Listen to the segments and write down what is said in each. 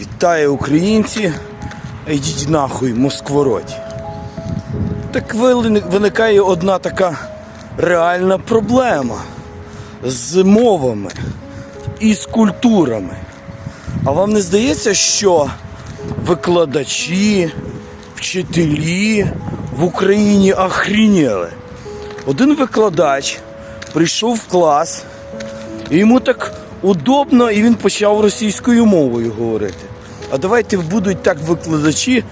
Вітаю українці, йдіть нахуй москвороті. Так виникає одна така реальна проблема з мовами і з культурами. А вам не здається, що викладачі, вчителі в Україні охрініли? Один викладач прийшов в клас, і йому так удобно, і він почав російською мовою говорити. А давайте будуть так викладачі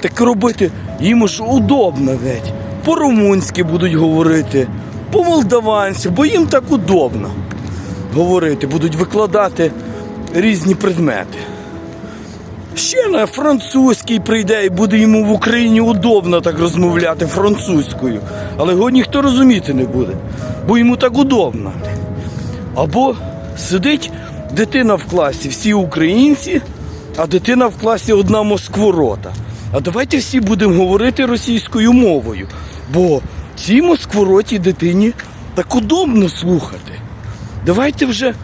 так робити. Їм ж удобно, ведь. По-румунськи будуть говорити, по-молдаванськи, бо їм так удобно говорити, будуть викладати різні предмети. Ще на французький прийде і буде йому в Україні удобно так розмовляти французькою. Але його ніхто розуміти не буде, бо йому так удобно. Або сидить дитина в класі, всі українці, а дитина в класі одна москворота. А давайте всі будемо говорити російською мовою, бо цій москворотій дитині так удобно слухати. Давайте вже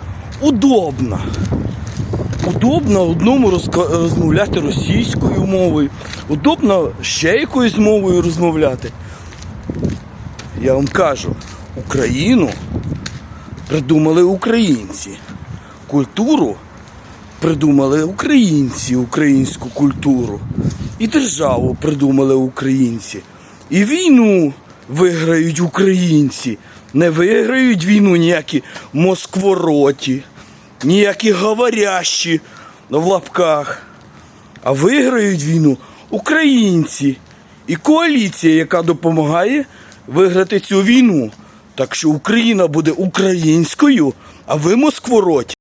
удобно. Удобно одному розмовляти російською мовою, удобно ще якоюсь мовою розмовляти. Я вам кажу, Україну придумали українці. Культуру придумали українці, українську культуру. І державу придумали українці. І війну виграють українці. Не виграють війну ніякі москвороті, ніякі говорящі в лапках. А виграють війну українці і коаліція, яка допомагає виграти цю війну. Так що Україна буде українською, а ви москвороті.